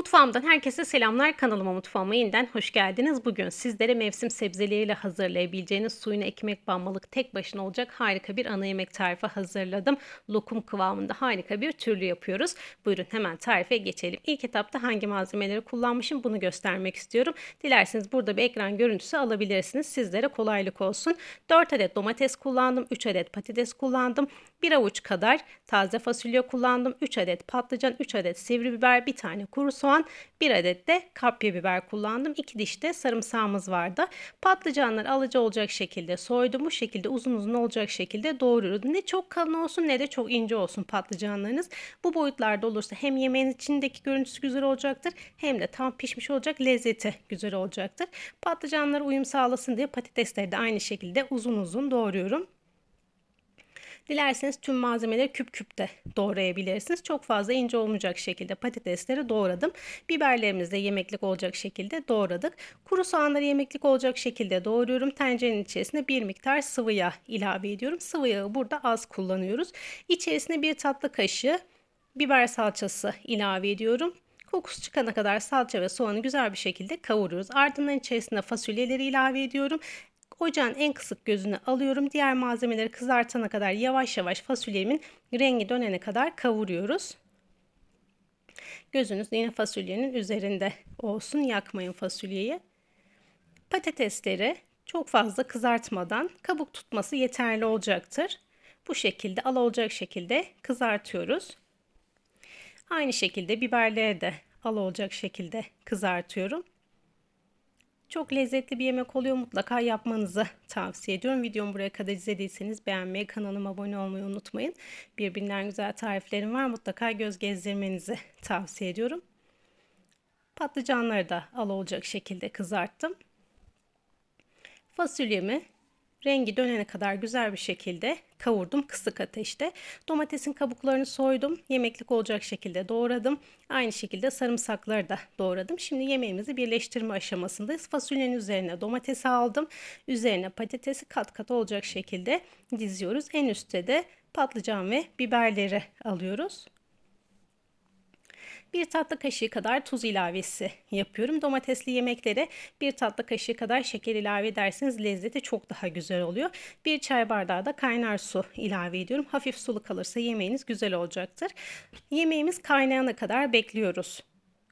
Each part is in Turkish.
Mutfağımdan herkese selamlar. Kanalıma mutfağıma yeniden hoş geldiniz. Bugün sizlere mevsim sebzeleriyle hazırlayabileceğiniz suyuna ekmek banmalık tek başına olacak harika bir ana yemek tarifi hazırladım. Lokum kıvamında harika bir türlü yapıyoruz. Buyurun hemen tarife geçelim. İlk etapta hangi malzemeleri kullanmışım bunu göstermek istiyorum. Dilerseniz burada bir ekran görüntüsü alabilirsiniz. Sizlere kolaylık olsun. 4 adet domates kullandım. 3 adet patates kullandım. 1 avuç kadar taze fasulye kullandım. 3 adet patlıcan, 3 adet sivri biber, bir tane kuru soğan, 1 adet de kapya biber kullandım. 2 diş de sarımsağımız vardı. Patlıcanlar alıcı olacak şekilde soydum. Bu şekilde uzun uzun olacak şekilde doğruyoruz. Ne çok kalın olsun ne de çok ince olsun patlıcanlarınız. Bu boyutlarda olursa hem yemeğin içindeki görüntüsü güzel olacaktır hem de tam pişmiş olacak lezzeti güzel olacaktır. Patlıcanlara uyum sağlasın diye patatesleri de aynı şekilde uzun uzun doğruyorum. Dilerseniz tüm malzemeleri küp küp de doğrayabilirsiniz. Çok fazla ince olmayacak şekilde patatesleri doğradım. Biberlerimizi de yemeklik olacak şekilde doğradık. Kuru soğanları yemeklik olacak şekilde doğruyorum. Tencerenin içerisine bir miktar sıvı yağ ilave ediyorum. Sıvı yağı burada az kullanıyoruz. İçerisine bir tatlı kaşığı biber salçası ilave ediyorum. Kokusu çıkana kadar salça ve soğanı güzel bir şekilde kavuruyoruz. Ardından içerisine fasulyeleri ilave ediyorum. Ocağın en kısık gözünü alıyorum. Diğer malzemeleri kızartana kadar yavaş yavaş fasulyemin rengi dönene kadar kavuruyoruz. Gözünüz yine fasulyenin üzerinde olsun. Yakmayın fasulyeyi. Patatesleri çok fazla kızartmadan kabuk tutması yeterli olacaktır. Bu şekilde al olacak şekilde kızartıyoruz. Aynı şekilde biberleri de al olacak şekilde kızartıyorum. Çok lezzetli bir yemek oluyor. Mutlaka yapmanızı tavsiye ediyorum. Videomu buraya kadar izlediyseniz beğenmeyi, kanalıma abone olmayı unutmayın. Birbirinden güzel tariflerim var. Mutlaka göz gezdirmenizi tavsiye ediyorum. Patlıcanları da al olacak şekilde kızarttım. Fasulyemi rengi dönene kadar güzel bir şekilde kavurdum kısık ateşte. Domatesin kabuklarını soydum. Yemeklik olacak şekilde doğradım. Aynı şekilde sarımsakları da doğradım. Şimdi yemeğimizi birleştirme aşamasındayız. Fasulyenin üzerine domatesi aldım. Üzerine patatesi kat kat olacak şekilde diziyoruz. En üstte de patlıcan ve biberleri alıyoruz. Bir tatlı kaşığı kadar tuz ilavesi yapıyorum. Domatesli yemeklere bir tatlı kaşığı kadar şeker ilave ederseniz lezzeti çok daha güzel oluyor. Bir çay bardağı da kaynar su ilave ediyorum. Hafif sulu kalırsa yemeğiniz güzel olacaktır. Yemeğimiz kaynayana kadar bekliyoruz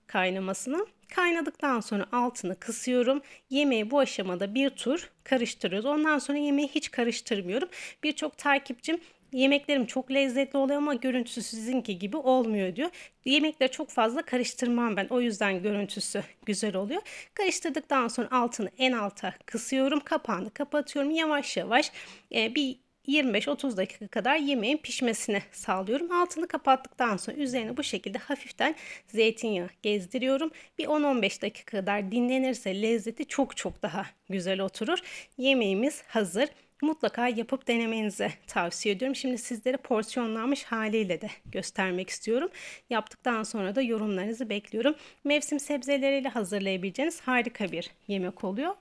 kaynamasını. Kaynadıktan sonra altını kısıyorum. Yemeği bu aşamada bir tur karıştırıyoruz. Ondan sonra yemeği hiç karıştırmıyorum. Birçok takipçim Yemeklerim çok lezzetli oluyor ama görüntüsü sizinki gibi olmuyor diyor. Yemekleri çok fazla karıştırmam ben. O yüzden görüntüsü güzel oluyor. Karıştırdıktan sonra altını en alta kısıyorum. Kapağını kapatıyorum. Yavaş yavaş e, bir 25-30 dakika kadar yemeğin pişmesini sağlıyorum. Altını kapattıktan sonra üzerine bu şekilde hafiften zeytinyağı gezdiriyorum. Bir 10-15 dakika kadar dinlenirse lezzeti çok çok daha güzel oturur. Yemeğimiz hazır mutlaka yapıp denemenizi tavsiye ediyorum. Şimdi sizlere porsiyonlanmış haliyle de göstermek istiyorum. Yaptıktan sonra da yorumlarınızı bekliyorum. Mevsim sebzeleriyle hazırlayabileceğiniz harika bir yemek oluyor.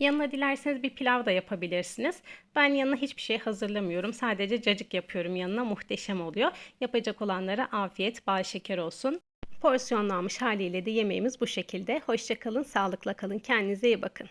Yanına dilerseniz bir pilav da yapabilirsiniz. Ben yanına hiçbir şey hazırlamıyorum. Sadece cacık yapıyorum yanına. Muhteşem oluyor. Yapacak olanlara afiyet, bal şeker olsun. Porsiyonlanmış haliyle de yemeğimiz bu şekilde. Hoşçakalın, sağlıkla kalın. Kendinize iyi bakın.